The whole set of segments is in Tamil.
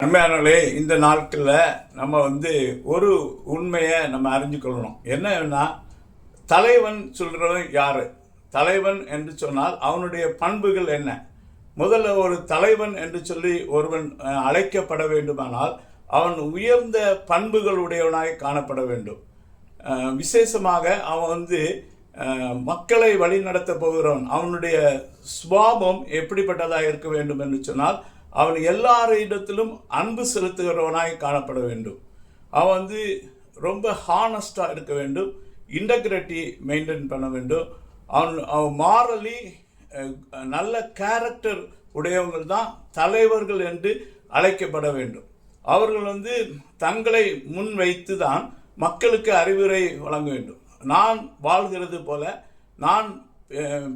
அருமையானவர்களே இந்த நாட்களில் நம்ம வந்து ஒரு உண்மையை நம்ம அறிஞ்சுக்கொள்ளணும். என்னன்னா தலைவன் சொல்கிறவன் யார்? தலைவன் என்று சொன்னால் அவனுடைய பண்புகள் என்ன? முதல்ல ஒரு தலைவன் என்று சொல்லி ஒருவன் அஹ், அழைக்கப்பட வேண்டுமானால் அவன் உயர்ந்த பண்புகளுடையவனாய் காணப்பட வேண்டும். விசேஷமாக அவன் வந்து மக்களை வழிநடத்த போகிறவன் அவனுடைய சுவாபம் எப்படிப்பட்டதாக இருக்க வேண்டும் என்று சொன்னால் அவன் எல்லாரிடத்திலும் அன்பு செலுத்துகிறவனாய் காணப்பட வேண்டும். அவன் வந்து ரொம்ப ஹானஸ்டாக இருக்க வேண்டும். இன்டெகிரிட்டி மெயின்டைன் பண்ண வேண்டும். அவன் அவன் மாரலி நல்ல கேரக்டர் உடையவங்கள் தான் தலைவர்கள் என்று அழைக்கப்பட வேண்டும். அவர்கள் வந்து தங்களை முன் வைத்து தான் மக்களுக்கு அறிவுரை வழங்க வேண்டும். நான் வாழ்கிறது போல நான்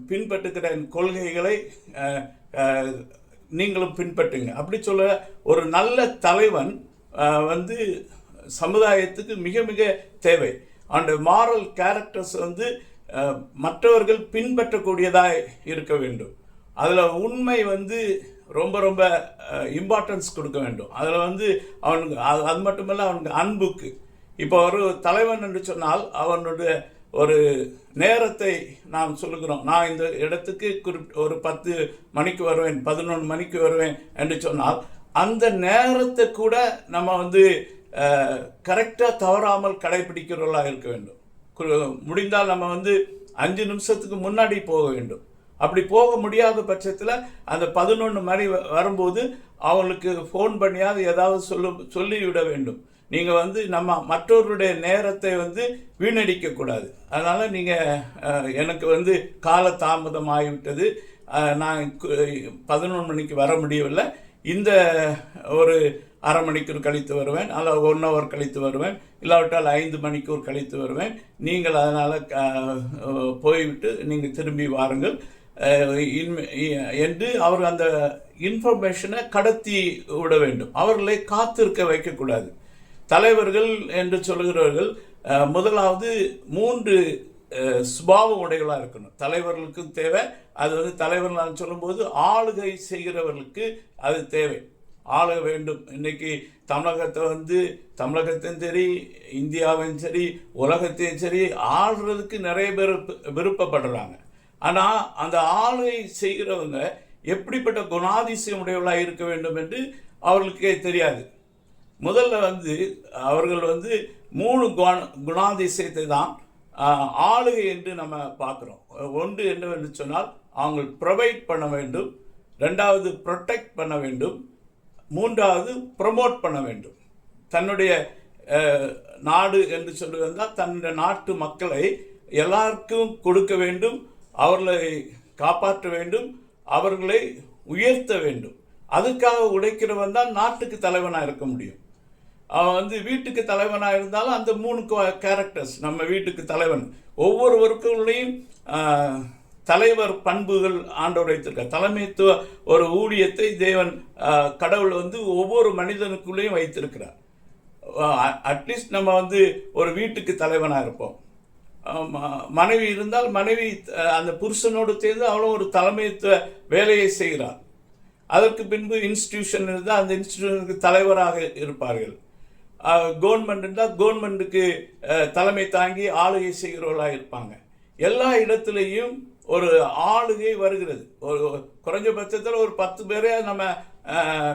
பின்பற்றுகிற என் கொள்கைகளை நீங்களும் பின்பற்றுங்க. அப்படி சொல்ல ஒரு நல்ல தலைவன் வந்து சமுதாயத்துக்கு மிக மிக தேவை. அந்த மாரல் கேரக்டர்ஸ் வந்து மற்றவர்கள் பின்பற்றக்கூடியதாக இருக்க வேண்டும். அதில் உண்மை வந்து ரொம்ப ரொம்ப இம்பார்ட்டன்ஸ் கொடுக்க வேண்டும். அதில் வந்து அவனுக்கு அது அது மட்டுமல்ல அவனுக்கு அன்புக்கு. இப்போ ஒரு தலைவன் என்று சொன்னால் அவனுடைய ஒரு நேரத்தை நாம் சொல்லுகிறோம். நான் இந்த இடத்துக்கு குறிப் ஒரு பத்து மணிக்கு வருவேன் பதினொன்று மணிக்கு வருவேன் என்று சொன்னால் அந்த நேரத்தை கூட நம்ம வந்து கரெக்டாக தவறாமல் கடைபிடிக்கிறவர்களாக இருக்க வேண்டும். முடிந்தால் நம்ம வந்து அஞ்சு நிமிஷத்துக்கு முன்னாடி போக வேண்டும். அப்படி போக முடியாத பட்சத்தில் அந்த பதினொன்று மணி வ- வரும்போது அவங்களுக்கு ஃபோன் பண்ணியாவது ஏதாவது சொல்லு சொல்லிவிட வேண்டும். நீங்கள் வந்து நம்ம மற்றவருடைய நேரத்தை வந்து வீணடிக்கக்கூடாது. அதனால் நீங்கள் எனக்கு வந்து கால தாமதம் ஆகிவிட்டது. நான் பதினொன்று மணிக்கு வர முடியவில்லை. இந்த ஒரு அரை மணிக்கூர் கழித்து வருவேன். அல்ல ஒன் ஹவர் கழித்து வருவேன். இல்லாவிட்டால் ஐந்து மணிக்கூர் கழித்து வருவேன். நீங்கள் அதனால் போய்விட்டு நீங்கள் திரும்பி வாருங்கள். என்று அவர் அந்த இன்ஃபர்மேஷனை கடத்தி விட வேண்டும். அவர்களை காத்திருக்க வைக்கக்கூடாது. தலைவர்கள் என்று சொல்கிறவர்கள் முதலாவது மூன்று சுபாவ உடைகளாக இருக்கணும். தலைவர்களுக்கும் தேவை அது வந்து தலைவர் நான் சொல்லும்போது ஆளுகை செய்கிறவர்களுக்கு அது தேவை. ஆள வேண்டும். இன்னைக்கு தமிழகத்தை வந்து தமிழகத்தையும் சரி இந்தியாவையும் சரி உலகத்தையும் சரி ஆள்றதுக்கு நிறைய பேர் விருப்பப்படுறாங்க. ஆனால் அந்த ஆளுகை செய்கிறவங்க எப்படிப்பட்ட குணாதிசயம் உடையவர்களாக இருக்க வேண்டும் என்று அவர்களுக்கே தெரியாது. முதல்ல வந்து அவர்கள் வந்து மூணு குண குணாதிசயத்தை தான் ஆளுகை என்று நம்ம பார்க்குறோம். ஒன்று என்னவென்று சொன்னால் அவங்க ப்ரொவைட் பண்ண வேண்டும். ரெண்டாவது ப்ரொடெக்ட் பண்ண வேண்டும். மூன்றாவது ப்ரொமோட் பண்ண வேண்டும். தன்னுடைய நாடு என்று சொல்லுவதால் தன்னுடைய நாட்டு மக்களை எல்லாருக்கும் கொடுக்க வேண்டும் அவர்களை காப்பாற்ற வேண்டும் அவர்களை உயர்த்த வேண்டும். அதுக்காக உழைக்கிறவன் தான் நாட்டுக்கு தலைவனாக இருக்க முடியும். அவன் வந்து வீட்டுக்கு தலைவனாக இருந்தாலும் அந்த மூணு கேரக்டர்ஸ் நம்ம வீட்டுக்கு தலைவன். ஒவ்வொருவருக்குள்ளேயும் தலைவர் பண்புகள் ஆண்டவர் வைத்திருக்கார். தலைமைத்துவ ஒரு ஊழியத்தை தேவன் கடவுள் வந்து ஒவ்வொரு மனிதனுக்குள்ளேயும் வைத்திருக்கிறார். அட்லீஸ்ட் நம்ம வந்து ஒரு வீட்டுக்கு தலைவனாக இருப்போம். மனைவி இருந்தால் மனைவி அந்த புருஷனோடு சேர்ந்து அவளும் ஒரு தலைமைத்துவ வேலையை செய்கிறார் அதற்கு பின்பு இன்ஸ்டிடியூஷன் இருந்தால் அந்த இன்ஸ்டிடியூஷனுக்கு தலைவராக இருப்பார்கள். கவர்மெண்ட் இருந்தால் கவர்மெண்ட்டுக்கு தலைமை தாங்கி ஆளுகை செய்கிறவர்களாக இருப்பாங்க. எல்லா இடத்துலையும் ஒரு ஆளுகை வருகிறது. ஒரு குறைஞ்சபட்சத்தில் ஒரு பத்து பேரே நம்ம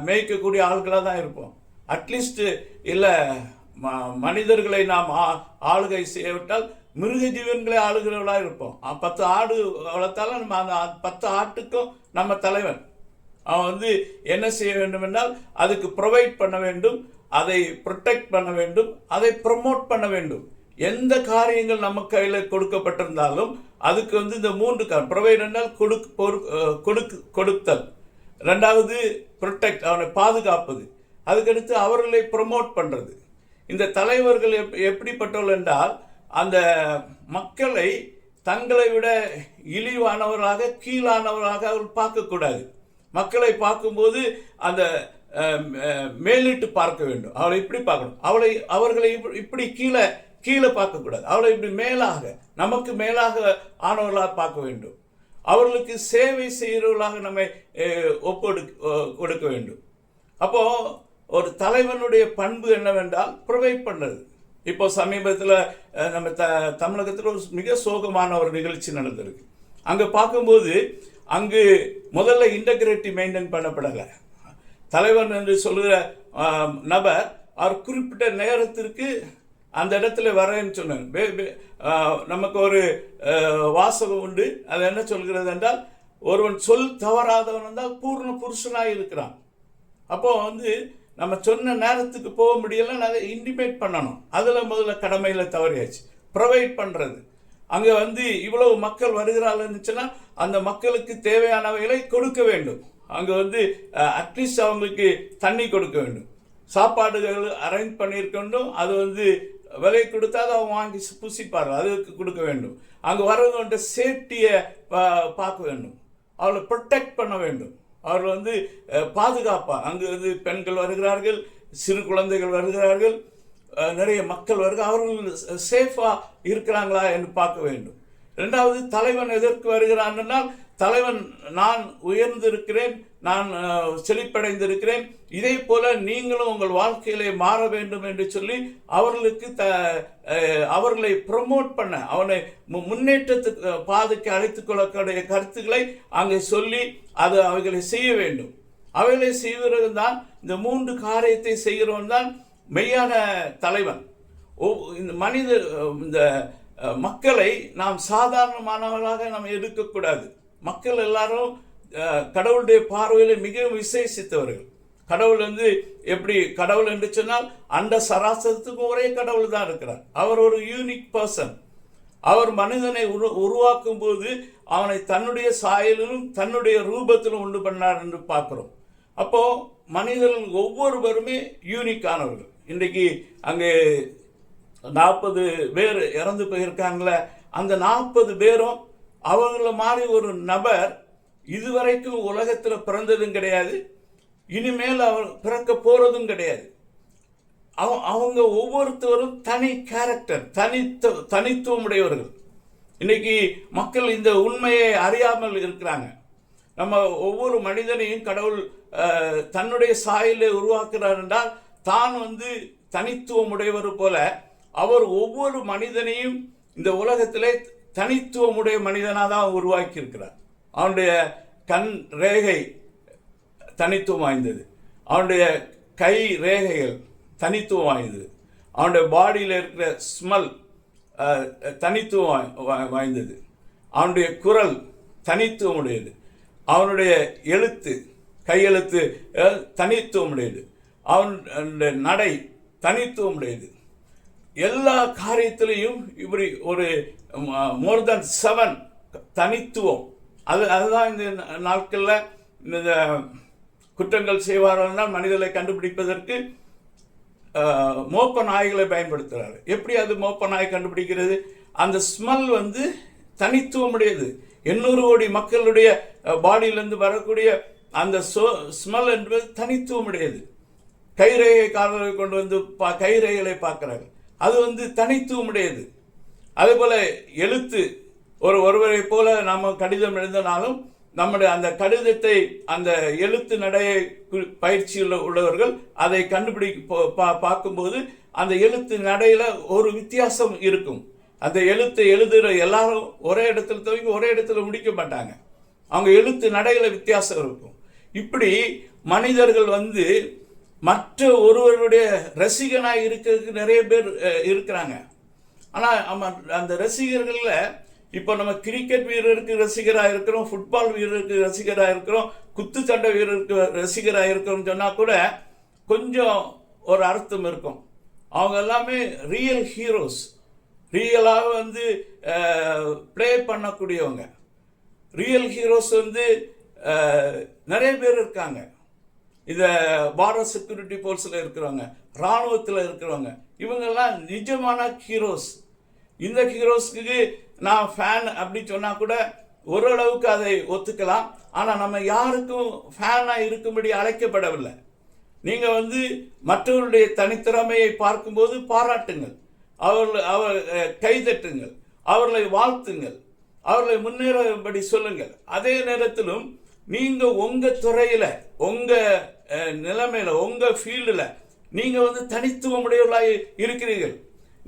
மேய்க்கக்கூடிய ஆட்களாக தான் இருப்போம். அட்லீஸ்ட்டு இல்லை ம- மனிதர்களை நாம் ஆ- ஆளுகை செய்யவிட்டால் மிருக ஜீவன்களை ஆளுகிறவர்களாக இருப்போம். பத்து ஆடு வளர்த்தாலும் நம்ம அந்த பத்து ஆட்டுக்கும் நம்ம தலைவன். அவன் வந்து என்ன செய்ய வேண்டும் என்றால் அதுக்கு ப்ரொவைட் பண்ண வேண்டும். அதை ப்ரொடெக்ட் பண்ண வேண்டும் அதை ப்ரமோட் பண்ண வேண்டும். எந்த காரியங்கள் நம்ம கையில் கொடுக்கப்பட்டிருந்தாலும் அதுக்கு வந்து இந்த மூன்று ப்ரொவைட் என்றால் கொடுக்கு பொறு கொடுக்கு கொடுத்தல். ரெண்டாவது ப்ரொடெக்ட் அவனை பாதுகாப்பது. அதுக்கடுத்து அவர்களை ப்ரொமோட் பண்ணுறது இந்த தலைவர்கள் எப் எப்படிப்பட்டவர்கள் என்றால் அந்த மக்களை தங்களை விட இழிவானவராக கீழானவராக அவர்கள் பார்க்கக்கூடாது. மக்களை பார்க்கும்போது அந்த மேலிட்டு பார்க்க வேண்டும். அவளை இப்படி பார்க்கணும். அவளை அவர்களை இப்படி- இப்படி கீழே கீழே பார்க்கக்கூடாது. அவளை இப்படி மேலாக நமக்கு மேலாக ஆனவர்களாக பார்க்க வேண்டும். அவர்களுக்கு சேவை செய்கிறவர்களாக நம்மை அஹ், ஒப்பொடு கொடுக்க வேண்டும். அப்போது ஒரு தலைவனுடைய பண்பு என்னவென்றால் ப்ரொவைட் பண்ணுறது இப்போ சமீபத்தில் நம்ம த தமிழகத்தில் ஒரு மிக சோகமான ஒரு நிகழ்ச்சி நடந்திருக்கு. அங்கே பார்க்கும்போது அங்கு முதல்ல இன்டகிரிட்டி மெயின்டைன் பண்ணப்படலை. தலைவன் என்று சொல்கிற நபர் அவர் குறிப்பிட்ட நேரத்திற்கு அந்த இடத்துல வரேன்னு சொன்னாங்க நமக்கு ஒரு வாசகம் உண்டு. அது என்ன சொல்கிறது என்றால் ஒருவன் சொல் தவறாதவன் என்றால் பூர்ண புருஷனாக இருக்கிறான். அப்போ வந்து நம்ம சொன்ன நேரத்துக்கு போக முடியல அதை இன்டிமேட் பண்ணணும். அதில் முதல்ல கடமையில் தவறியாச்சு. ப்ரொவைட் பண்ணுறது அங்கே வந்து இவ்வளவு மக்கள் வருகிறாள்னுச்சுன்னா அந்த மக்களுக்கு தேவையானவைகளை கொடுக்க வேண்டும். அங்கே வந்து அட்லீஸ்ட் அவங்களுக்கு தண்ணி கொடுக்க வேண்டும். சாப்பாடுகள் அரேஞ்ச் பண்ணியிருக்கணும் அது வந்து விலை கொடுத்தா அதை அவங்க வாங்கி புசிப்பார்கள். அதுக்கு கொடுக்க வேண்டும். அங்கே வரவங்கள்ட்ட சேஃப்டியை பார்க்க வேண்டும். அவளை ப்ரொடெக்ட் பண்ண வேண்டும். அவர் வந்து பாதுகாப்பாக அங்கே அங்கு வந்து பெண்கள் வருகிறார்கள் சிறு குழந்தைகள் வருகிறார்கள் நிறைய மக்கள் வருக அவர்கள் சேஃபாக இருக்கிறாங்களா என்று பார்க்க வேண்டும். ரெண்டாவது தலைவன் எதற்கு வருகிறான்னால் தலைவன் நான் உயர்ந்திருக்கிறேன் நான் செழிப்படைந்திருக்கிறேன். இதே போல நீங்களும் உங்கள் வாழ்க்கையிலே மாற வேண்டும் என்று சொல்லி அவர்களுக்கு த அவர்களை ப்ரமோட் பண்ண அவனை மு- முன்னேற்றத்துக்கு பாதைக்கு அழைத்து கொள்ளக்கூடிய கருத்துக்களை அங்கே சொல்லி அது அவைகளை செய்ய வேண்டும். அவைகளை செய்வதும் தான் இந்த மூன்று காரியத்தை செய்கிறவன் தான் மெய்யான தலைவன். இந்த மனித இந்த மக்களை நாம் சாதாரணமானவர்களாக நாம் எடுக்கக்கூடாது. மக்கள் எல்லாரும் கடவுளுடைய பார்வையில் மிகவும் விசேஷித்தவர்கள். கடவுள் வந்து எப்படி கடவுள் என்று சொன்னால் அந்த சராசரத்துக்கும் ஒரே கடவுள் தான் இருக்கிறார். அவர் ஒரு யூனிக் பர்சன் அவர் மனிதனை உரு உருவாக்கும் போது அவனை தன்னுடைய சாயலிலும் தன்னுடைய ரூபத்திலும் உண்டு பண்ணார் என்று பார்க்குறோம். அப்போது மனிதர்கள் ஒவ்வொருவருமே யூனிக்கானவர்கள் இன்றைக்கு அங்கே நாற்பது பேர் இறந்து போயிருக்காங்களே அந்த நாற்பது பேரும் அவங்கள மாதிரி ஒரு நபர் இதுவரைக்கும் உலகத்தில் பிறந்ததும் கிடையாது. இனிமேல் அவர் பிறக்க போகிறதும் கிடையாது. அவ- அவங்க ஒவ்வொருத்தரும் தனி கேரக்டர் தனித்த தனித்துவம் உடையவர்கள் இன்னைக்கு மக்கள் இந்த உண்மையை அறியாமல் இருக்கிறாங்க. நம்ம ஒவ்வொரு மனிதனையும் கடவுள் தன்னுடைய சாயலை உருவாக்குறார் என்றால் தான் வந்து தனித்துவம் உடையவர் போல அவர் ஒவ்வொரு மனிதனையும் இந்த உலகத்திலே தனித்துவமுடைய மனிதனாக தான் உருவாக்கி இருக்கிறார் அவனுடைய கண் ரேகை தனித்துவம் வாய்ந்தது. அவனுடைய கை ரேகைகள் தனித்துவம் வாய்ந்தது. அவனுடைய பாடியில் இருக்கிற ஸ்மெல் தனித்துவம் வாய்- வா- வாய்ந்தது. அவனுடைய குரல் தனித்துவம் உடையது அவனுடைய எழுத்து கையெழுத்து தனித்துவம் உடையது அவனுடைய நடை தனித்துவம் உடையது எல்லா காரியத்திலையும் இப்படி ஒரு மோர் தென் செவன் தனித்துவம். அது அதுதான் இந்த நாட்களில் இந்த குற்றங்கள் செய்வார்கள் மனிதர்களை கண்டுபிடிப்பதற்கு மோப்ப நாய்களை பயன்படுத்துகிறார் எப்படி அது மோப்ப நாய் கண்டுபிடிக்கிறது? அந்த ஸ்மெல் வந்து தனித்துவமுடையது. எண்ணூறு கோடி மக்களுடைய பாடியிலேருந்து வரக்கூடிய அந்த சோ ஸ்மெல் என்பது தனித்துவமுடையது. கைரேகைக்காரர்களை கொண்டு வந்து பா கைரேகைகளை பார்க்குறாங்க அது வந்து தனித்துவமுடையது. அதே போல் எழுத்து ஒரு ஒருவரை போல நாம் கடிதம் எழுதினாலும் நம்முடைய அந்த கடிதத்தை அந்த எழுத்து நடையை பயிற்சியில் உள்ளவர்கள் அதை கண்டுபிடி பா- பார்க்கும்போது அந்த எழுத்து நடையில் ஒரு வித்தியாசம் இருக்கும். அந்த எழுத்தை எழுதுகிற எல்லாரும் ஒரே இடத்துல துவங்கி ஒரே இடத்துல முடிக்க மாட்டாங்க. அவங்க எழுத்து நடையில் வித்தியாசம் இருக்கும். இப்படி மனிதர்கள் வந்து மற்ற ஒருவருடைய ரசிகனாக இருக்கிறதுக்கு நிறைய பேர் இருக்கிறாங்க. ஆனால் ஆமாம் அந்த ரசிகர்களில் இப்போ நம்ம கிரிக்கெட் வீரருக்கு ரசிகராக இருக்கிறோம் ஃபுட்பால் வீரருக்கு ரசிகராக இருக்கிறோம் குத்துச்சண்டை வீரருக்கு ரசிகராக இருக்கிறோம்னு சொன்னால் கூட கொஞ்சம் ஒரு அர்த்தம் இருக்கும். அவங்க எல்லாமே ரியல் ஹீரோஸ் ரியலாக வந்து ப்ளே பண்ணக்கூடியவங்க. ரியல் ஹீரோஸ் வந்து நிறைய பேர் இருக்காங்க. இந்த பார்டர் செக்யூரிட்டி ஃபோர்ஸில் இருக்கிறவங்க இராணுவத்தில் இருக்கிறவங்க இவங்கெல்லாம் நிஜமான ஹீரோஸ் இந்த ஹீரோஸ்க்கு நான் ஃபேன் அப்படி சொன்னால் கூட ஓரளவுக்கு அதை ஒத்துக்கலாம். ஆனால் நம்ம யாருக்கும் ஃபேனாக இருக்கும்படி அழைக்கப்படவில்லை. நீங்கள் வந்து மற்றவருடைய தனித்திறமையை பார்க்கும்போது பாராட்டுங்கள். அவர்கள் அவர் கைதட்டுங்கள். அவர்களை வாழ்த்துங்கள். அவர்களை முன்னேறும்படி சொல்லுங்கள். அதே நேரத்திலும் நீங்கள் உங்கள் துறையில் உங்கள் நிலைமையில் உங்கள் ஃபீல்டில் நீங்கள் வந்து தனித்துவமுடையவர்களாக இருக்கிறீர்கள்.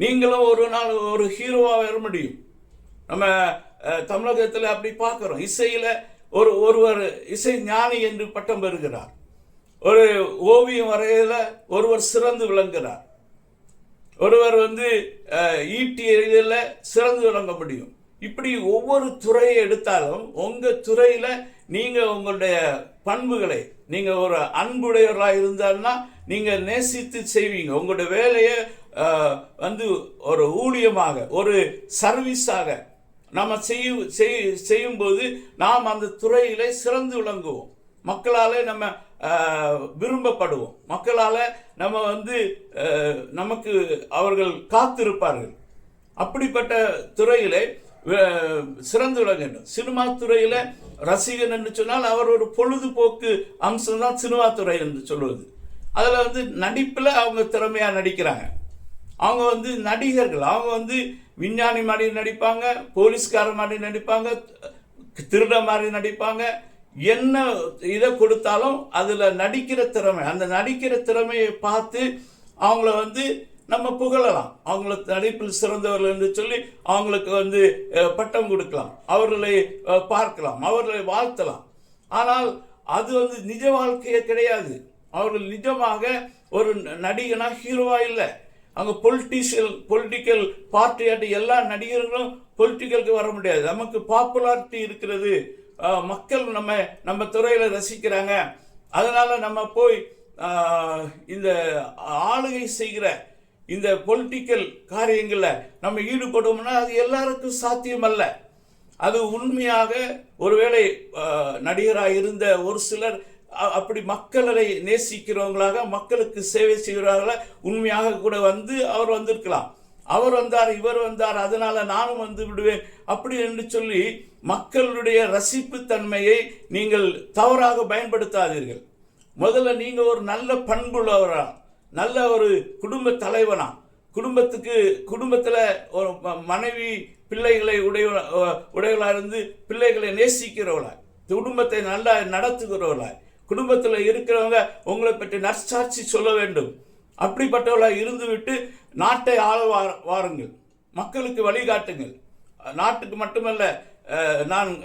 நீங்களும் ஒரு நாள் ஒரு ஹீரோவாக வர முடியும். நம்ம தமிழகத்தில் அப்படி பார்க்குறோம். இசையில் ஒரு ஒருவர் இசை ஞானி என்று பட்டம் பெறுகிறார். ஒரு ஓவியம் வரையில் ஒருவர் சிறந்து விளங்குகிறார். ஒருவர் வந்து ஈட்டி எறிதல சிறந்து விளங்க முடியும். இப்படி ஒவ்வொரு துறையை எடுத்தாலும் உங்கள் துறையில் நீங்கள் உங்களுடைய பண்புகளை நீங்கள் ஒரு அன்புடையவராக இருந்தால்னா நீங்கள் நேசித்து செய்வீங்க. உங்களுடைய வேலையை வந்து ஒரு ஊழியமாக ஒரு சர்வீஸாக நம்ம செய்யும் செய்- செய்யும்போது நாம் அந்த துறையிலே சிறந்து விளங்குவோம். மக்களால் நம்ம விரும்பப்படுவோம். மக்களால் நம்ம வந்து நமக்கு அவர்கள் காத்திருப்பார்கள். அப்படிப்பட்ட துறையிலே சிறந்து விளங்க வேண்டும் சினிமா துறையில் ரசிகன் என்று சொன்னால் அவர் ஒரு பொழுதுபோக்கு அம்சம் தான் சினிமா துறை என்று சொல்வது. அதில் வந்து நடிப்பில் அவங்க திறமையாக நடிக்கிறாங்க. அவங்க வந்து நடிகர்கள். அவங்க வந்து விஞ்ஞானி மாதிரி நடிப்பாங்க போலீஸ்கார மாதிரி நடிப்பாங்க திருட மாதிரி நடிப்பாங்க. என்ன இதை கொடுத்தாலும் அதில் நடிக்கிற திறமை அந்த நடிக்கிற திறமையை பார்த்து அவங்கள வந்து நம்ம புகழலாம். அவங்கள நடிப்பில் சிறந்தவர்கள் என்று சொல்லி அவங்களுக்கு வந்து பட்டம் கொடுக்கலாம். அவர்களை பார்க்கலாம். அவர்களை வாழ்த்தலாம். ஆனால் அது வந்து நிஜ வாழ்க்கையே கிடையாது. அவர்கள் நிஜமாக ஒரு நடிகனா ஹீரோவா இல்லை. அங்கே பொலிட்டிஷியல் பொலிட்டிக்கல் பார்ட்டியாட்டி எல்லா நடிகர்களும் பொலிட்டிக்கலுக்கு வர முடியாது. நமக்கு பாப்புலாரிட்டி இருக்கிறது. மக்கள் நம்ம நம்ம துறையில் ரசிக்கிறாங்க. அதனால் நம்ம போய் இந்த ஆளுகை செய்கிற இந்த பொலிட்டிக்கல் காரியங்களில் நம்ம ஈடுபடுவோம்னா அது எல்லாருக்கும் சாத்தியம் அல்ல அது உண்மையாக ஒருவேளை நடிகராக இருந்த ஒரு சிலர் அப்படி மக்களை நேசிக்கிறவங்களாக மக்களுக்கு சேவை செய்கிறார்கள உண்மையாக கூட வந்து அவர் வந்திருக்கலாம். அவர் வந்தார் இவர் வந்தார் அதனால நானும் வந்து விடுவேன் அப்படி என்று சொல்லி மக்களுடைய ரசிப்பு தன்மையை நீங்கள் தவறாக பயன்படுத்தாதீர்கள். முதல்ல நீங்கள் ஒரு நல்ல பண்புள்ளவராக நல்ல ஒரு குடும்ப தலைவனா. குடும்பத்துக்கு குடும்பத்தில் ஒரு மனைவி பிள்ளைகளை உடைய உடைகளாக இருந்து பிள்ளைகளை நேசிக்கிறவளாய். குடும்பத்தை நல்லா நடத்துகிறவளாய். குடும்பத்தில் இருக்கிறவங்க உங்களை பற்றி நற்சாட்சி சொல்ல வேண்டும். அப்படிப்பட்டவளாக இருந்துவிட்டு நாட்டை ஆள வா- வாருங்கள். மக்களுக்கு வழிகாட்டுங்கள். நாட்டுக்கு மட்டுமல்ல நான்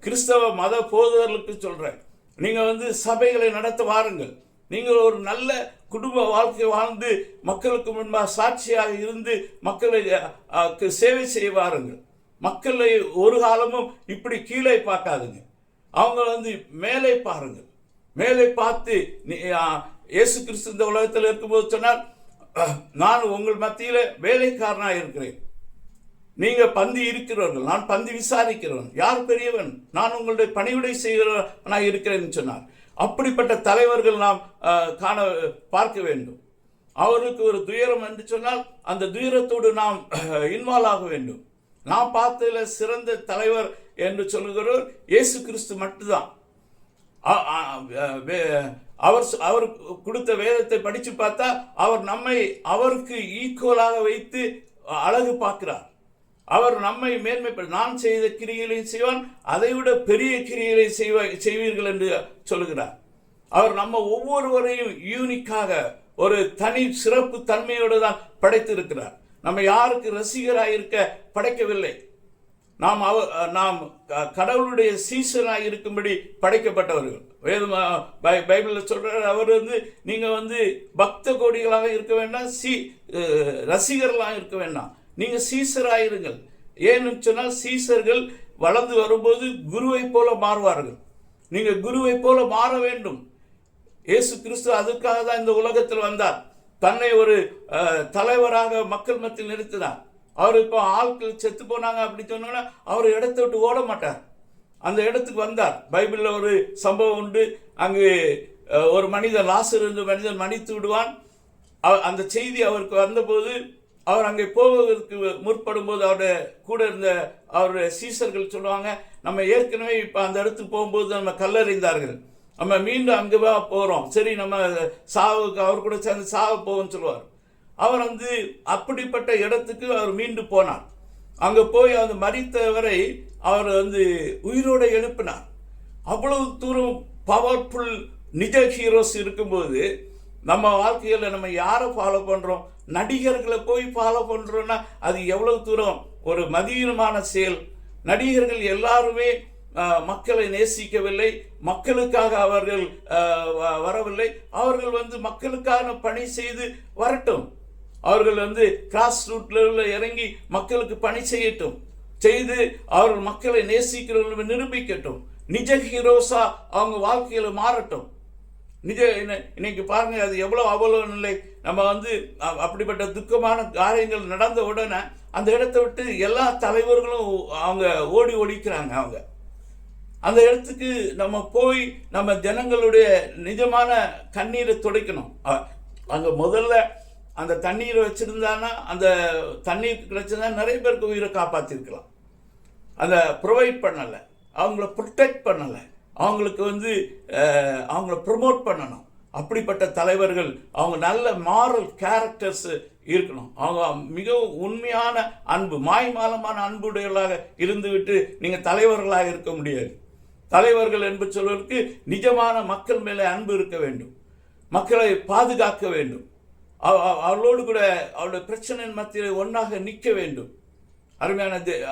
கிறிஸ்தவ மத போதகர்களுக்கு சொல்கிறேன் நீங்கள் வந்து சபைகளை நடத்த வாருங்கள். நீங்கள் ஒரு நல்ல குடும்ப வாழ்க்கை வாழ்ந்து மக்களுக்கு முன்பாக சாட்சியாக இருந்து மக்களை சேவை செய்ய வாருங்கள். மக்களை ஒரு காலமும் இப்படி கீழே பார்க்காதுங்க. அவங்க வந்து மேலே பாருங்கள். மேலே பார்த்து இயேசு கிறிஸ்து இந்த உலகத்தில் இருக்கும்போது சொன்னார் நான் உங்கள் மத்தியில் வேலைக்காரனாக இருக்கிறேன். நீங்கள் பந்தி இருக்கிறவர்கள் நான் பந்தி விசாரிக்கிறவன். யார் பெரியவன்? நான் உங்களுடைய பணிவிடை செய்கிறவனாக இருக்கிறேன்னு சொன்னார். அப்படிப்பட்ட தலைவர்கள் நாம் காண பார்க்க வேண்டும். அவருக்கு ஒரு துயரம் என்று சொன்னால் அந்த துயரத்தோடு நாம் இன்வால்வ் ஆக வேண்டும். நாம் பார்த்ததுல சிறந்த தலைவர் என்று சொல்கிறவர் இயேசு கிறிஸ்து மட்டும்தான். அவர் அவர் கொடுத்த வேதத்தை படித்து பார்த்தா அவர் நம்மை அவருக்கு ஈக்குவலாக வைத்து அழகு பார்க்கிறார். அவர் நம்மை மேன்மை நான் செய்த கிரிகளை செய்வான் அதை விட பெரிய கிரிகளை செய்வ செய்வீர்கள் என்று சொல்லுகிறார். அவர் நம்ம ஒவ்வொருவரையும் யூனிக்காக ஒரு தனி சிறப்பு தன்மையோடு தான் படைத்திருக்கிறார். நம்ம யாருக்கு ரசிகராக இருக்க படைக்கவில்லை. நாம் அவ நாம் க- கடவுளுடைய சீசனாக இருக்கும்படி படைக்கப்பட்டவர்கள். வேதம் பை- பைபிளில் சொல்கிறார் அவர் வந்து நீங்கள் வந்து பக்த கோடிகளாக இருக்க வேண்டாம் சி ரசிகர்களாக இருக்க வேண்டாம். நீங்கள் சீசராயிருங்கள். ஏன்னு சொன்னால் சீசர்கள் வளர்ந்து வரும்போது குருவை போல மாறுவார்கள். நீங்கள் குருவை போல மாற வேண்டும். இயேசு கிறிஸ்து அதுக்காக தான் இந்த உலகத்தில் வந்தார். தன்னை ஒரு தலைவராக மக்கள் மத்தியில் நிறுத்தினார். அவர் இப்போ ஆட்கள் செத்து போனாங்க அப்படின்னு சொன்னோன்னா அவர் இடத்தை விட்டு ஓட மாட்டார். அந்த இடத்துக்கு வந்தார். பைபிளில் ஒரு சம்பவம் உண்டு. அங்கு ஒரு மனிதன் லாசர் என்று மனிதன் மன்னித்து விடுவான். அந்த செய்தி அவருக்கு வந்தபோது அவர் அங்கே போவதற்கு முற்படும் போது அவருடைய கூட இருந்த அவருடைய சீசர்கள் சொல்லுவாங்க நம்ம ஏற்கனவே இப்போ அந்த இடத்துக்கு போகும்போது நம்ம கல்லறிந்தார்கள். நம்ம மீண்டும் அங்கே தான் போகிறோம் சரி நம்ம சாவுக்கு அவர் கூட சேர்ந்து சாவு போவோம்னு சொல்லுவார். அவர் வந்து அப்படிப்பட்ட இடத்துக்கு அவர் மீண்டும் போனார். அங்கே போய் அந்த மறித்தவரை அவர் வந்து உயிரோடு எழுப்பினார். அவ்வளவு தூரம் பவர்ஃபுல் நிஜ ஹீரோஸ் இருக்கும்போது நம்ம வாழ்க்கையில் நம்ம யாரை ஃபாலோ பண்ணுறோம் நடிகர்களை போய் ஃபாலோ பண்ணுறோன்னா அது எவ்வளவு தூரம்? ஒரு மதியமான செயல். நடிகர்கள் எல்லாருமே மக்களை நேசிக்கவில்லை. மக்களுக்காக அவர்கள் வ- வரவில்லை. அவர்கள் வந்து மக்களுக்கான பணி செய்து வரட்டும். அவர்கள் வந்து கிராஸ் ரூட்ல இறங்கி மக்களுக்கு பணி செய்யட்டும். செய்து அவர்கள் மக்களை நேசிக்கிறவர்கள் நிரூபிக்கட்டும். நிஜ ஹீரோஸா அவங்க வாழ்க்கையில் மாறட்டும். நிஜ இன்ன- இன்னைக்கு பாருங்க அது எவ்வளோ அவ்வளோ நிலை. நம்ம வந்து அப்படிப்பட்ட துக்கமான காரியங்கள் நடந்த உடனே அந்த இடத்தை விட்டு எல்லா தலைவர்களும் அவங்க ஓடி ஒழிக்கிறாங்க அவங்க. அந்த இடத்துக்கு நம்ம போய் நம்ம ஜனங்களுடைய நிஜமான கண்ணீரை துடைக்கணும். அங்கே முதல்ல அந்த தண்ணீரை வச்சுருந்தான்னா அந்த தண்ணீர் கிடச்சிருந்தா நிறைய பேருக்கு உயிரை காப்பாற்றிருக்கலாம் அந்த ப்ரொவைட் பண்ணலை. அவங்கள ப்ரொடெக்ட் பண்ணலை. அவங்களுக்கு வந்து அவங்கள ப்ரொமோட் பண்ணணும். அப்படிப்பட்ட தலைவர்கள் அவங்க நல்ல மாரல் கேரக்டர்ஸ் இருக்கணும். அவங்க மிகவும் உண்மையான அன்பு மாய்மாலமான அன்புடையவர்களாக இருந்துவிட்டு நீங்கள் தலைவர்களாக இருக்க முடியாது. தலைவர்கள் என்பது சொல்வதற்கு நிஜமான மக்கள் மேலே அன்பு இருக்க வேண்டும். மக்களை பாதுகாக்க வேண்டும். அவ- அவர்களோடு கூட அவளுடைய பிரச்சனையின் மத்தியில் ஒன்றாக நிற்க வேண்டும். அருமையான தே-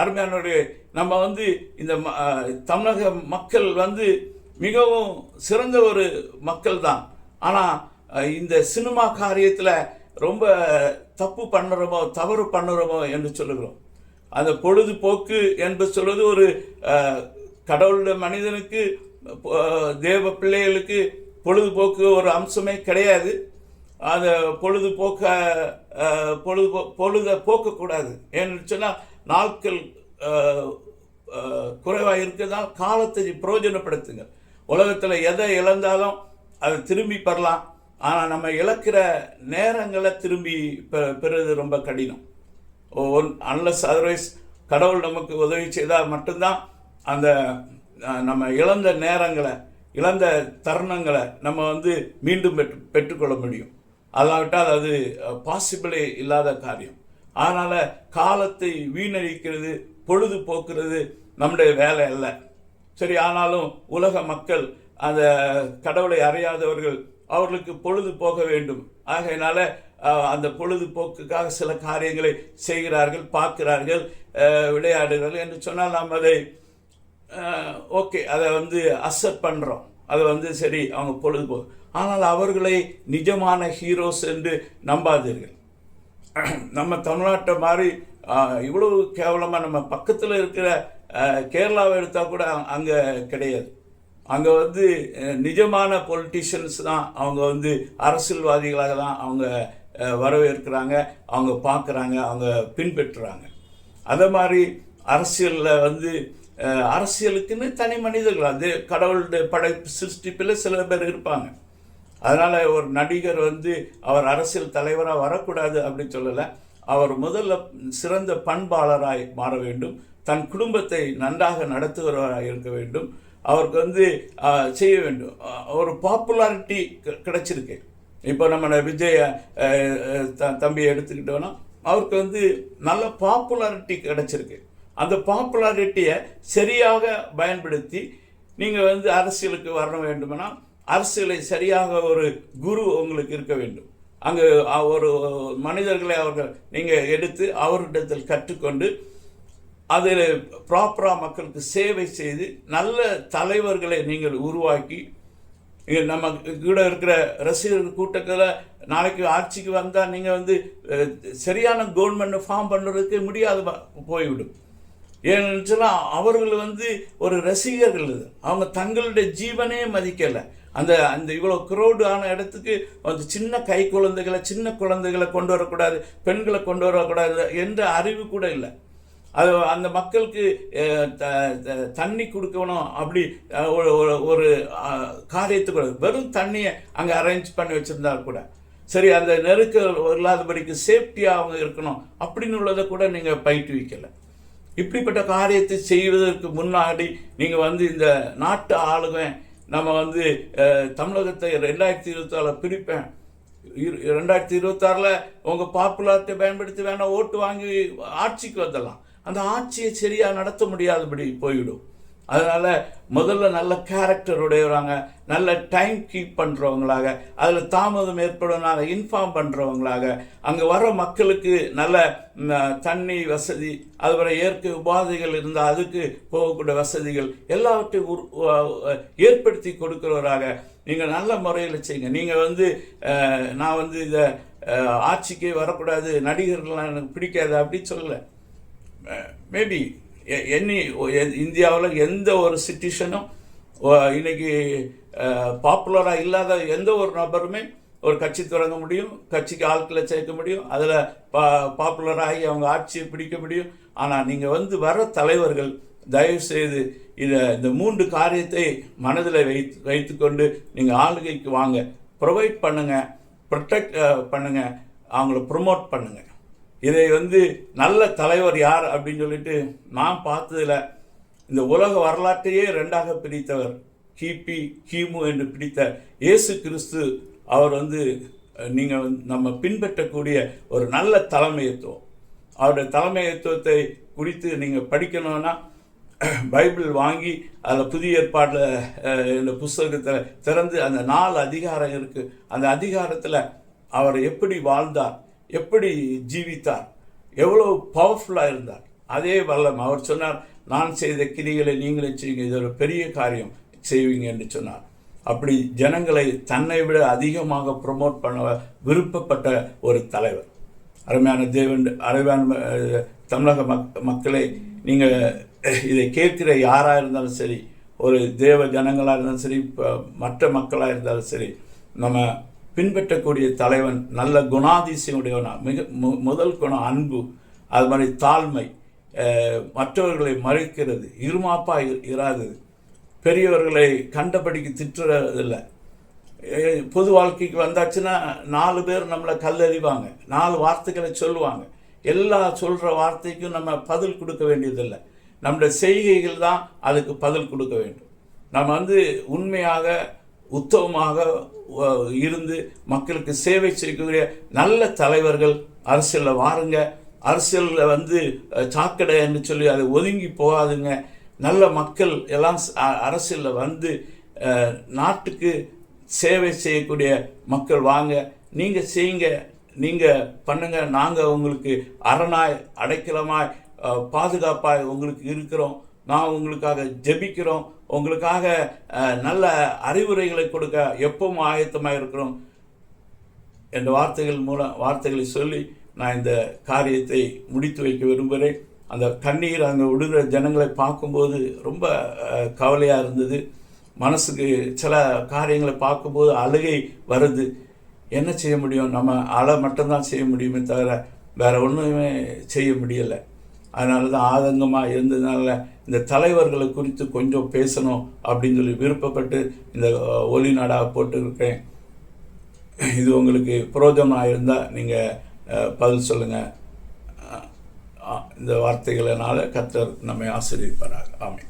அருமையானவர்களே நம்ம வந்து இந்த ம- தமிழக மக்கள் வந்து மிகவும் சிறந்த ஒரு மக்கள் தான். ஆனால் இந்த சினிமா காரியத்தில் ரொம்ப தப்பு பண்ணுறோமோ தவறு பண்ணுறோமோ என்று சொல்லுகிறோம். அந்த பொழுதுபோக்கு என்று சொல்வது ஒரு கடவுளுடைய மனிதனுக்கு தேவ பிள்ளைகளுக்கு பொழுதுபோக்கு ஒரு அம்சமே கிடையாது. அந்த பொழுதுபோக்க பொழுது பொழுத போக்கக்கூடாது. ஏன்னு சொன்னால் நாட்கள் குறைவாக இருக்கிறதால் காலத்தை பிரயோஜனப்படுத்துங்க. உலகத்தில் எதை இழந்தாலும் அதை திரும்பி பெறலாம். ஆனால் நம்ம இழக்கிற நேரங்களை திரும்பி பெ- பெறுறது ரொம்ப கடினம். ஒன் அன்லஸ் அதர்வைஸ் கடவுள் நமக்கு உதவி செய்தால் மட்டும்தான் அந்த நம்ம இழந்த நேரங்களை இழந்த தருணங்களை நம்ம வந்து மீண்டும் பெற்று பெற்றுக்கொள்ள முடியும். அல்லாவிட்டால் அது பாசிபிளே இல்லாத காரியம். அதனால் காலத்தை வீணடிக்கிறது பொழுது போக்குறது நம்முடைய வேலை அல்ல. சரி ஆனாலும் உலக மக்கள் அந்த கடவுளை அறியாதவர்கள் அவர்களுக்கு பொழுது போக வேண்டும். ஆகையினால அந்த பொழுதுபோக்குக்காக சில காரியங்களை செய்கிறார்கள் பார்க்கிறார்கள் விளையாடுகிறார்கள் என்று சொன்னால் நாம் அதை ஓகே அதை வந்து அக்செப்ட் பண்ணுறோம் அதை வந்து சரி அவங்க பொழுதுபோக்கு ஆனால் அவர்களை நிஜமான ஹீரோஸ் என்று நம்பாதீர்கள். நம்ம தமிழ்நாட்டை மாதிரி இவ்வளவு கேவலமாக நம்ம பக்கத்தில் இருக்கிற கேரளாவை எடுத்தால் கூட அங்கே கிடையாது. அங்கே வந்து நிஜமான பொலிட்டிஷியன்ஸ் தான் அவங்க வந்து அரசியல்வாதிகளாக தான் அவங்க வரவேற்கிறாங்க அவங்க பார்க்குறாங்க அவங்க பின்பற்றுறாங்க. அதே மாதிரி அரசியலில் வந்து அரசியலுக்குன்னு தனி மனிதர்கள் அது கடவுளுடைய படை சிருஷ்டிப்பில் சில பேர் இருப்பாங்க. அதனால் ஒரு நடிகர் வந்து அவர் அரசியல் தலைவராக வரக்கூடாது அப்படின்னு சொல்லலை. அவர் முதல்ல சிறந்த பண்பாளராய் மாற வேண்டும். தன் குடும்பத்தை நன்றாக நடத்துகிறவராக இருக்க வேண்டும். அவருக்கு வந்து செய்ய வேண்டும். ஒரு பாப்புலாரிட்டி கிடைச்சிருக்கு. இப்போ நம்ம விஜய த- தம்பியை எடுத்துக்கிட்டோன்னா அவருக்கு வந்து நல்ல பாப்புலாரிட்டி கிடைச்சிருக்கு. அந்த பாப்புலாரிட்டியை சரியாக பயன்படுத்தி நீங்கள் வந்து அரசியலுக்கு வர வேண்டுமென்னா அரசியலை சரியாக ஒரு குரு உங்களுக்கு இருக்க வேண்டும். அங்கு ஒரு மனிதர்களை அவர்கள் நீங்கள் எடுத்து அவரிடத்தில் கற்றுக்கொண்டு அதில் ப்ராப்பராக மக்களுக்கு சேவை செய்து நல்ல தலைவர்களை நீங்கள் உருவாக்கி நம்ம கூட இருக்கிற ரசிகர்கள் கூட்டத்தில் நாளைக்கு ஆட்சிக்கு வந்தால் நீங்கள் வந்து சரியான கவர்மெண்ட் ஃபார்ம் பண்ணுறதுக்கு முடியாத போய்விடும். ஏன்னு சொன்னால் அவர்கள் வந்து ஒரு ரசிகர்கள் இது. அவங்க தங்களுடைய ஜீவனே மதிக்கலை. அந்த அந்த இவ்வளோ க்ரௌடான இடத்துக்கு அந்த சின்ன கை குழந்தைகளை சின்ன குழந்தைகளை கொண்டு வரக்கூடாது பெண்களை கொண்டு வரக்கூடாது என்ற அறிவு கூட இல்லை. அது அந்த மக்களுக்கு தண்ணி கொடுக்கணும் அப்படி ஒரு ஒரு- ஒரு காரியத்துக்கு வெறும் தண்ணியை அங்கே அரேஞ்ச் பண்ணி வச்சுருந்தா கூட. சரி அந்த நெருக்கல் இல்லாதபடிக்கு சேஃப்டியாக அவங்க இருக்கணும் அப்படின்னு உள்ளதை கூட நீங்கள் பயிற்றுவிக்கலை. இப்படிப்பட்ட காரியத்தை செய்வதற்கு முன்னாடி நீங்கள் வந்து இந்த நாட்டு ஆளுகன் நம்ம வந்து தமிழகத்தை ரெண்டாயிரத்தி இருபத்தாறில் பிரிப்பேன். இரு- ரெண்டாயிரத்தி இருபத்தாறில் உங்கள் பாப்புலாரிட்டியை பயன்படுத்தி வேணால் ஓட்டு வாங்கி ஆட்சிக்கு வந்துடலாம் அந்த ஆட்சியை சரியாக நடத்த முடியாதபடி போய்விடும். அதனால் முதல்ல நல்ல கேரக்டர் உடையவராங்க நல்ல டைம் கீப் பண்ணுறவங்களாக அதில் தாமதம் ஏற்படுவனால இன்ஃபார்ம் பண்ணுறவங்களாக அங்கே வர மக்களுக்கு நல்ல தண்ணி வசதி அதுபோல் இயற்கை உபாதைகள் இருந்தால் அதுக்கு போகக்கூடிய வசதிகள் எல்லாவற்றையும் உரு- ஏற்படுத்தி கொடுக்குறவராக நீங்கள் நல்ல முறையில் செய்யுங்க நீங்கள் வந்து நான் வந்து இதை ஆட்சிக்கே வரக்கூடாது நடிகர்கள்லாம் எனக்கு பிடிக்காது அப்படின்னு சொல்லலை. மேபி என்னி இந்தியாவில் எந்த ஒரு சிட்டிசனும் இன்னைக்கு பாப்புலராக இல்லாத எந்த ஒரு நபருமே ஒரு கட்சி தொடங்க முடியும் கட்சிக்கு ஆட்களை சேர்க்க முடியும் அதில் பா பாப்புலராகி அவங்க ஆட்சியை பிடிக்க முடியும். ஆனால் நீங்கள் வந்து வர தலைவர்கள் தயவு செய்து இதை இந்த மூன்று காரியத்தை மனதில் வைத்து வைத்துக்கொண்டு நீங்கள் ஆளுகைக்கு வாங்க. ப்ரொவைட் பண்ணுங்கள் ப்ரொடெக்ட் பண்ணுங்கள் அவங்கள ப்ரொமோட் பண்ணுங்கள் இதை வந்து நல்ல தலைவர் யார் அப்படின்னு சொல்லிட்டு நான் பார்த்ததுல இந்த உலக வரலாற்றையே ரெண்டாக பிரித்தவர் கிபி கிமு என்று பிடித்த இயேசு கிறிஸ்து அவர் வந்து நீங்கள் வந்து நம்ம பின்பற்றக்கூடிய ஒரு நல்ல தலைமையத்துவம் அவருடைய தலைமையத்துவத்தை குறித்து நீங்கள் படிக்கணும்னா பைபிள் வாங்கி அதில் புதிய ஏற்பாட்டில் இந்த புஸ்தகத்தில் திறந்து அந்த நாலு அதிகாரம் இருக்குது அந்த அதிகாரத்தில் அவர் எப்படி வாழ்ந்தார் எப்படி ஜீவித்தார்? எவ்வளோ பவர்ஃபுல்லாக இருந்தார்? அதே வல்லம் அவர் சொன்னார் நான் செய்த கிரிகளை நீங்களே செய்யுங்க. இது ஒரு பெரிய காரியம். செய்வீங்க என்று சொன்னார். அப்படி ஜனங்களை தன்னை விட அதிகமாக ப்ரொமோட் பண்ண விருப்பப்பட்ட ஒரு தலைவர். அருமையான தேவன் அருமையான தமிழக மக் மக்களை நீங்கள் இதை கேட்கிற யாராக இருந்தாலும் சரி ஒரு தேவ ஜனங்களாக இருந்தாலும் சரி மற்ற மக்களாக இருந்தாலும் சரி நம்ம பின்பற்றக்கூடிய தலைவன் நல்ல குணாதிசயமுடையவனா மிக மு- முதல் குணம் அன்பு அது மாதிரி தாழ்மை மற்றவர்களை மறைக்கிறது இருமாப்பா இராது. பெரியவர்களை கண்டபடிக்கு திட்டுறதில்லை. பொது வாழ்க்கைக்கு வந்தாச்சுன்னா நாலு பேர் நம்மளை கல்லறிவாங்க நாலு வார்த்தைகளை சொல்லுவாங்க. எல்லா சொல்கிற வார்த்தைக்கும் நம்ம பதில் கொடுக்க வேண்டியதில்லை. நம்முடைய செய்கைகள் தான் அதுக்கு பதில் கொடுக்க வேண்டும். நம்ம வந்து உண்மையாக உத்தமமாக இருந்து மக்களுக்கு சேவை செய்யக்கூடிய நல்ல தலைவர்கள் அரசியலில் வாருங்க. அரசியலில் வந்து சாக்கடை என்று சொல்லி அதை ஒதுங்கி போகாதுங்க. நல்ல மக்கள் எல்லாம் அரசியலில் வந்து நாட்டுக்கு சேவை செய்யக்கூடிய மக்கள் வாங்க. நீங்கள் செய்யுங்க. நீங்கள் பண்ணுங்க. நாங்கள் உங்களுக்கு அரணாய் அடைக்கலமாய் பாதுகாப்பாய் உங்களுக்கு இருக்கிறோம். நான் உங்களுக்காக ஜெபிக்கிறோம். உங்களுக்காக நல்ல அறிவுரைகளை கொடுக்க எப்பவும் ஆயத்தமாக இருக்கிறோம் என்ற வார்த்தைகள் மூலம் வார்த்தைகளை சொல்லி நான் இந்த காரியத்தை முடித்து வைக்க விரும்புகிறேன். அந்த கண்ணீர் அங்கே விடுகிற ஜனங்களை பார்க்கும்போது ரொம்ப கவலையாக இருந்தது. மனசுக்கு சில காரியங்களை பார்க்கும்போது அழுகை வருது. என்ன செய்ய முடியும்? நம்ம அழை மட்டும்தான் செய்ய முடியுமே தவிர வேற ஒன்றுமே செய்ய முடியலை. அதனால தான் ஆதங்கமாக இருந்ததுனால இந்த தலைவர்களை குறித்து கொஞ்சம் பேசணும் அப்படின்னு சொல்லி விருப்பப்பட்டு இந்த ஒலி நாடாக போட்டுருக்கேன். இது உங்களுக்கு புரோஜனமாக இருந்தால் நீங்கள் பதில் சொல்லுங்கள் இந்த வார்த்தைகளினால கர்த்தர் நம்மை ஆசீர்வதிப்பாராக. ஆமை